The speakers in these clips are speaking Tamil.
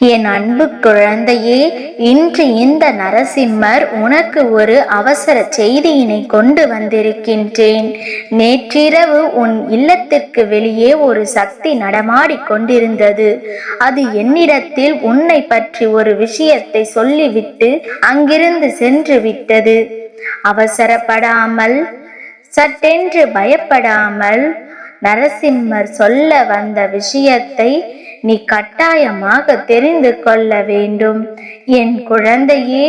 என் அன்பு குழந்தையே இன்று இந்த நரசிம்மர் உனக்கு ஒரு அவசர செய்தியினை கொண்டு வந்திருக்கின்றேன். நேற்றிரவு உன் இல்லத்திற்கு வெளியே ஒரு சக்தி நடமாடி கொண்டிருந்தது. அது என்னிடத்தில் உன்னை பற்றி ஒரு விஷயத்தை சொல்லிவிட்டு அங்கிருந்து சென்று விட்டது. அவசரப்படாமல் சட்டென்று பயப்படாமல் நரசிம்மர் சொல்ல வந்த விஷயத்தை நீ கட்டாயமாக தெரிந்து கொள்ள வேண்டும். என் குழந்தையே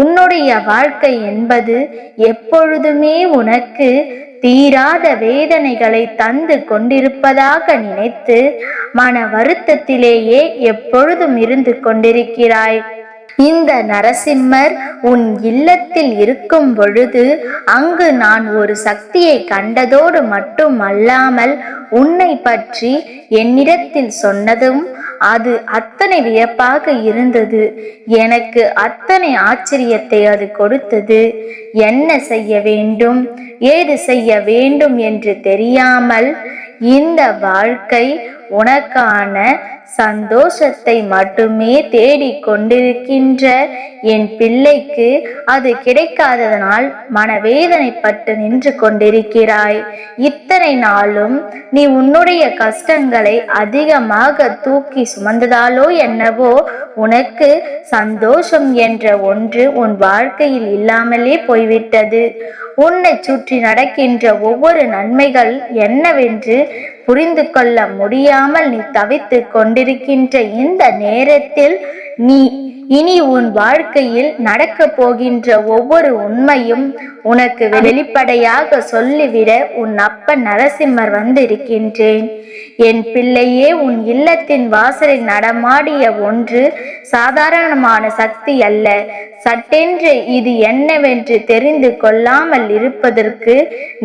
உன்னுடைய வாழ்க்கை என்பது எப்பொழுதுமே உனக்கு தீராத வேதனைகளை தந்து கொண்டிருப்பதாக நினைத்து மன வருத்தத்திலேயே எப்பொழுதும் இருந்து கொண்டிருக்கிறாய். இந்த நரசிம்மர் உன் இல்லத்தில் இருக்கும் பொழுது அங்கு நான் ஒரு சக்தியை கண்டதோடு மட்டும் அல்லாமல் உன்னை பற்றி என்னிடத்தில் சொன்னதும் அது அத்தனை வியப்பாக இருந்தது. எனக்கு அத்தனை ஆச்சரியத்தை அது கொடுத்தது. என்ன செய்ய வேண்டும்? ஏது செய்ய வேண்டும் என்று தெரியாமல் இந்த வாழ்க்கை உனக்கான சந்தோஷத்தை மட்டுமே தேடிக் கொண்டிருக்கின்ற என் பிள்ளைக்கு அது கிடைக்காததனால் மனவேதனைப்பட்டு நின்று கொண்டிருக்கிறாய். இத்தனை நாளும் நீ உன்னுடைய கஷ்டங்களை அதிகமாக தூக்கி சுமந்ததாலோ என்னவோ உனக்கு சந்தோஷம் என்ற ஒன்று உன் வாழ்க்கையில் இல்லாமலே போய்விட்டது. உன்னை சுற்றி நடக்கின்ற ஒவ்வொரு நன்மைகள் என்னவென்று புரிந்து கொள்ள முடியாமல் நீ தவித்து கொண்டிருக்கின்ற இந்த நேரத்தில் நீ இனி உன் வாழ்க்கையில் நடக்க போகின்ற ஒவ்வொரு உண்மையும் உனக்கு வெளிப்படையாக சொல்லிவிட உன் அப்பன் நரசிம்மர் வந்திருக்கின்றேன். என் பிள்ளையே உன் இல்லத்தின் வாசலில் நடமாடிய ஒன்று சாதாரணமான சக்தி அல்ல. சட்டென்று இது என்னவென்று தெரிந்து கொள்ளாமல் இருப்பதற்கு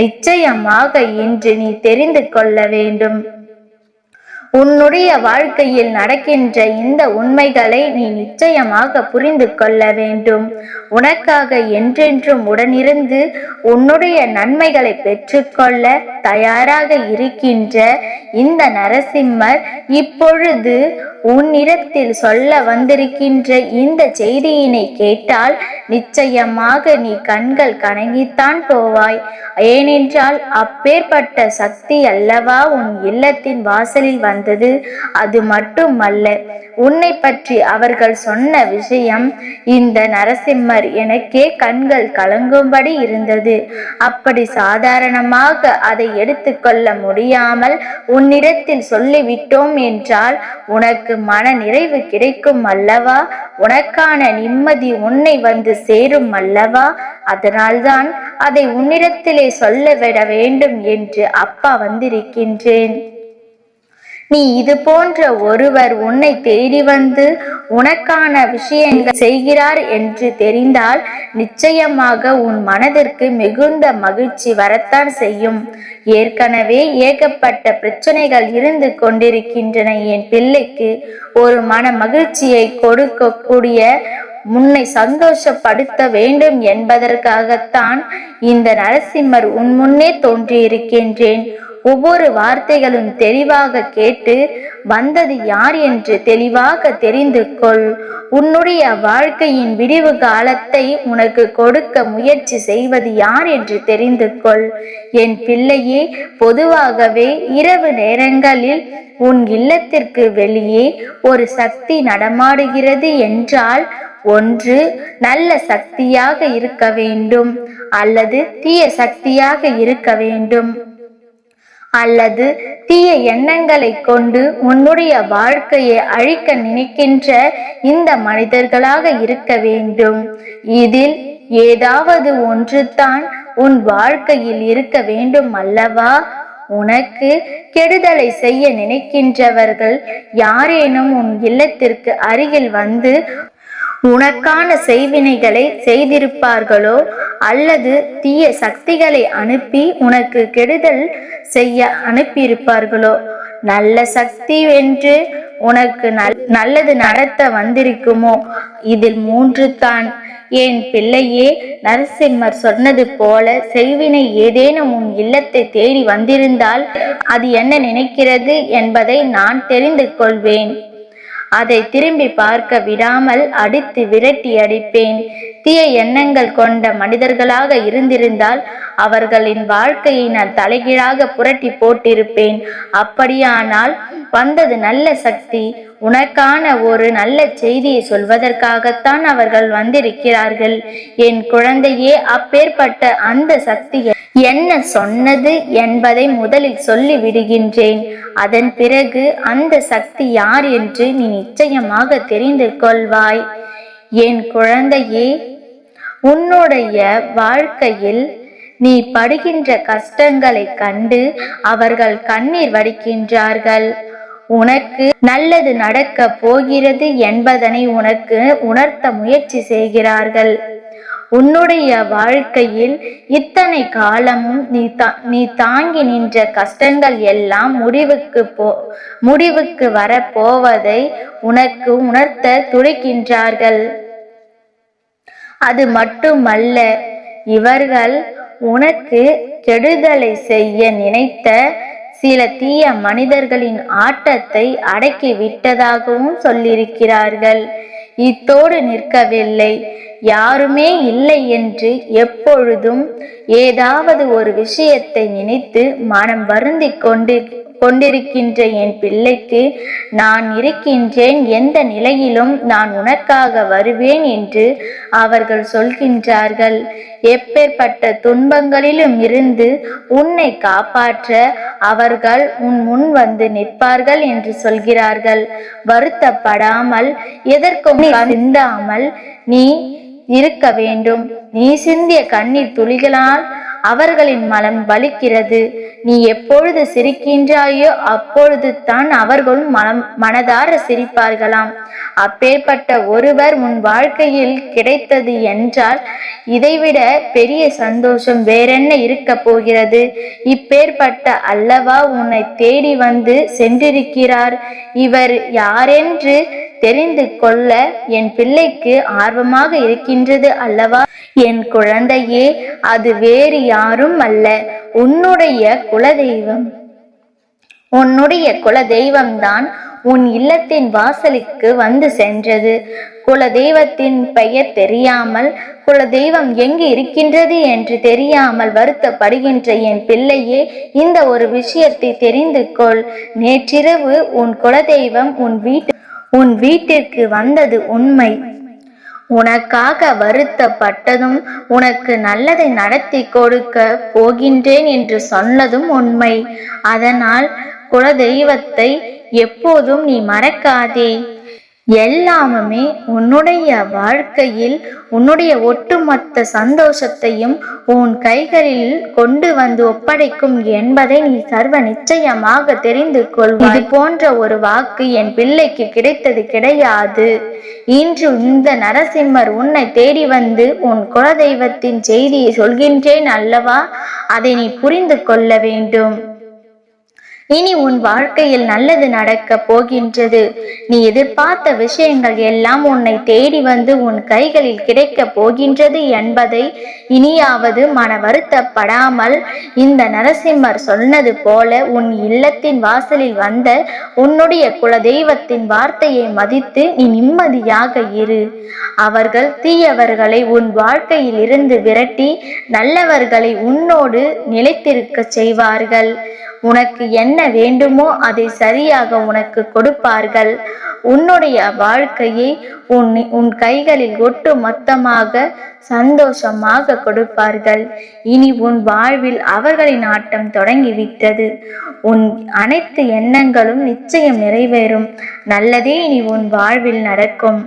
நிச்சயமாக இன்று நீ தெரிந்து கொள்ள வேண்டும். உன்னுடைய வாழ்க்கையில் நடக்கின்ற இந்த உண்மைகளை நீ நிச்சயமாக புரிந்து கொள்ள வேண்டும். உனக்காக என்றென்றும் உடனிருந்து உன்னுடைய நன்மைகளை பெற்றுக்கொள்ள தயாராக இருக்கின்ற இந்த நரசிம்மர் இப்பொழுது உன்னிடத்தில் சொல்ல வந்திருக்கின்ற இந்த செய்தியினை கேட்டால் நிச்சயமாக நீ கண்கள் கணங்கித்தான் போவாய். ஏனென்றால் அப்பேற்பட்ட சக்தி அல்லவா உன் இல்லத்தின் வாசலில் வந்தது. அது மட்டுமல்ல உன்னை பற்றி அவர்கள் சொன்ன விஷயம் இந்த நரசிம்மர் எனக்கே கண்கள் கலங்கும்படி இருந்தது. அப்படி சாதாரணமாக அதை எடுத்துக்கொள்ள முடியாமல் உன்னிடத்தில் சொல்லிவிட்டோம் என்றால் உனக்கு மன நிறைவு கிடைக்கும் அல்லவா? உனக்கான நிம்மதி உன்னை வந்து சேரும் அல்லவா? அதனால்தான் அதை உன்னிடத்திலே சொல்லவிட வேண்டும் என்று அப்பா வந்திருக்கின்றேன். நீ இது போன்ற ஒருவர் உன்னை தேடி வந்து உனக்கான விஷயங்கள் செய்கிறார் என்று தெரிந்தால் நிச்சயமாக உன் மனதிற்கு மிகுந்த மகிழ்ச்சி வரத்தான் செய்யும். ஏற்கனவே ஏகப்பட்ட பிரச்சனைகள் இருந்து கொண்டிருக்கின்றன. என் பிள்ளைக்கு ஒரு மன மகிழ்ச்சியை கொடுக்கக்கூடிய முன்னை சந்தோஷப்படுத்த வேண்டும் என்பதற்காகத்தான் இந்த நரசிம்மர் உன் முன்னே தோன்றியிருக்கின்றேன். ஒவ்வொரு வார்த்தைகளும் தெளிவாக கேட்டு வந்தது யார் என்று தெளிவாக தெரிந்து கொள். உன்னுடைய வாழ்க்கையின் விடிவு காலத்தை உனக்கு கொடுக்க முயற்சி செய்வது யார் என்று தெரிந்து கொள். என் பிள்ளையே பொதுவாகவே இரவு நேரங்களில் உன் இல்லத்திற்கு வெளியே ஒரு சக்தி நடமாடுகிறது என்றால் ஒன்று நல்ல சக்தியாக இருக்க வேண்டும் அல்லது தீய சக்தியாக இருக்க வேண்டும். அல்லது தீய எண்ணங்களை கொண்டு உன்னுடைய வாழ்க்கையை அழிக்க நினைக்கின்ற இந்த மனிதர்களாக இருக்க வேண்டும். இதில் ஏதாவது ஒன்றுதான் உன் வாழ்க்கையில் இருக்க வேண்டும் அல்லவா? உனக்கு கெடுதலை செய்ய நினைக்கின்றவர்கள் யாரேனும் உன் இல்லத்திற்கு அருகில் வந்து உனக்கான செய்வினைகளை செய்திருப்பார்களோ? அல்லது தீய சக்திகளை அனுப்பி உனக்கு கெடுதல் செய்ய அனுப்பியிருப்பார்களோ? நல்ல சக்தி என்று உனக்கு நல் நல்லது நடத்த வந்திருக்குமோ? இதில் மூன்று தான். என் பிள்ளையே நரசிம்மர் சொன்னது போல செய்வினை ஏதேனும் உன் இல்லத்தை தேடி வந்திருந்தால் அது என்ன நினைக்கிறது என்பதை நான் தெரிந்து கொள்வேன். அதை திரும்பி பார்க்க விடாமல் அடித்து விரட்டி அடிப்பேன். தீய எண்ணங்கள் கொண்ட மனிதர்களாக இருந்திருந்தால் அவர்களின் வாழ்க்கையை நான் தலைகீழாக புரட்டி போட்டிருப்பேன். அப்படியானால் வந்தது நல்ல சக்தி. உனக்கான ஒரு நல்ல செய்தியை சொல்வதற்காகத்தான் அவர்கள் வந்திருக்கிறார்கள். என் குழந்தையே அப்பேற்பட்ட அந்த சக்தியை என்ன சொன்னது என்பதை முதலில் சொல்லி விடுகின்றேன் அதன் பிறகு அந்த சக்தி யார் என்று நீ நிச்சயமாக தெரிந்து கொள்வாய். என் குழந்தையே உன்னுடைய வாழ்க்கையில் நீ படுகின்ற கஷ்டங்களை கண்டு அவர்கள் கண்ணீர் வடிக்கின்றார்கள். உனக்கு நல்லது நடக்க போகிறது என்பதனை உனக்கு உணர்த்த முயற்சி செய்கிறார்கள். உன்னுடைய வாழ்க்கையில் இத்தனை காலமும் நீ தா நீ தாங்கி நின்ற கஷ்டங்கள் எல்லாம் முடிவுக்கு போ முடிவுக்கு வரப்போவதை உனக்கு உணர்த்த துடிக்கின்றார்கள். அது மட்டுமல்ல இவர்கள் உனக்கு கெடுதலை செய்ய நினைத்த சில தீய மனிதர்களின் ஆட்டத்தை அடக்கி விட்டதாகவும் சொல்லியிருக்கிறார்கள். இத்தோடு நிற்கவில்லை. யாருமே இல்லை என்று எப்பொழுதும் ஏதாவது ஒரு விஷயத்தை நினைத்து மனம் வருந்திக் கொண்டு கொண்டிருக்கின்ற என் பிள்ளைக்கு நான் இருக்கின்றேன். எந்த நிலையிலும் நான் உனக்காக வருவேன் என்று அவர்கள் சொல்கின்றார்கள். எப்பேற்பட்ட துன்பங்களிலும் இருந்து உன்னை காப்பாற்ற அவர்கள் உன் முன் வந்து நிற்பார்கள் என்று சொல்கிறார்கள். வருத்தப்படாமல் எதற்கும் சிந்தாமல் நீ இருக்க வேண்டும். நீ சிந்திய கண்ணீர் துளிகளால் அவர்களின் மனம் வலிக்கிறது. நீ எப்பொழுது சிரிக்கின்றாயோ அப்பொழுது தான் அவர்களும் மனம் மனதார சிரிப்பார்களாம். அப்பேற்பட்ட ஒருவர் உன் வாழ்க்கையில் கிடைத்தது என்றால் இதைவிட பெரிய சந்தோஷம் வேறென்ன இருக்க போகிறது? இப்பேற்பட்ட அல்லவா உன்னை தேடி வந்து சென்றிருக்கிறார்? இவர் யாரென்று தெரிந்து கொள்ள என் பிள்ளைக்கு ஆர்வமாக இருக்கின்றது அல்லவா? என் குழந்தையே அது வேறு யாரும் அல்ல. உன்னுடைய குலதெய்வம். உன்னுடைய குலதெய்வம்தான் உன் இல்லத்தின் வாசலுக்கு வந்து சென்றது. குலதெய்வத்தின் பெயர் தெரியாமல் குலதெய்வம் எங்கு இருக்கின்றது என்று தெரியாமல் வருத்தப்படுகின்ற என் பிள்ளையே இந்த ஒரு விஷயத்தை தெரிந்து கொள். நேற்றிரவு உன் குலதெய்வம் உன் வீட்டு உன் வீட்டிற்கு வந்தது உண்மை. உனக்காக வருத்தப்பட்டதும் உனக்கு நல்லதை நடத்தி கொடுக்க போகின்றேன் என்று சொன்னதும் உண்மை. அதனால் குலதெய்வத்தை எப்போதும் நீ மறக்காதே. எல்லாமுமே உன்னுடைய வாழ்க்கையில் உன்னுடைய ஒட்டுமொத்த சந்தோஷத்தையும் உன் கைகளில் கொண்டு வந்து ஒப்படைக்கும் என்பதை நீ சர்வ நிச்சயமாக தெரிந்து கொள் இது போன்ற ஒரு வாக்கு என் பிள்ளைக்கு கிடைத்தது கிடையாது. இன்று இந்த நரசிம்மர் உன்னை தேடி வந்து உன் குலதெய்வத்தின் செய்தியை சொல்கின்றேன் அல்லவா? அதை நீ புரிந்து கொள்ள வேண்டும். இனி உன் வாழ்க்கையில் நல்லது நடக்க போகின்றது. நீ எதிர்பார்த்த விஷயங்கள் எல்லாம் உன்னை தேடி வந்து உன் கைகளில் கிடைக்க போகின்றது என்பதை இனியாவது மன வருத்தப்படாமல் இந்த நரசிம்மர் சொன்னது போல உன் இல்லத்தின் வாசலில் வந்த உன்னுடைய குலதெய்வத்தின் வார்த்தையை மதித்து நீ நிம்மதியாக இரு. அவர்கள் தீயவர்களை உன் வாழ்க்கையில் இருந்து விரட்டி நல்லவர்களை உன்னோடு நிலைத்திருக்க செய்வார்கள். உனக்கு என்ன வேண்டுமோ அதை சரியாக உனக்கு கொடுப்பார்கள். உன்னுடைய வாழ்க்கையை உன் உன் கைகளில் ஒட்டு மொத்தமாக சந்தோஷமாக கொடுப்பார்கள். இனி உன் வாழ்வில் அவர்களின் ஆட்டம் தொடங்கிவிட்டது. உன் அனைத்து எண்ணங்களும் நிச்சயம் நிறைவேறும். நல்லதே இனி உன் வாழ்வில் நடக்கும்.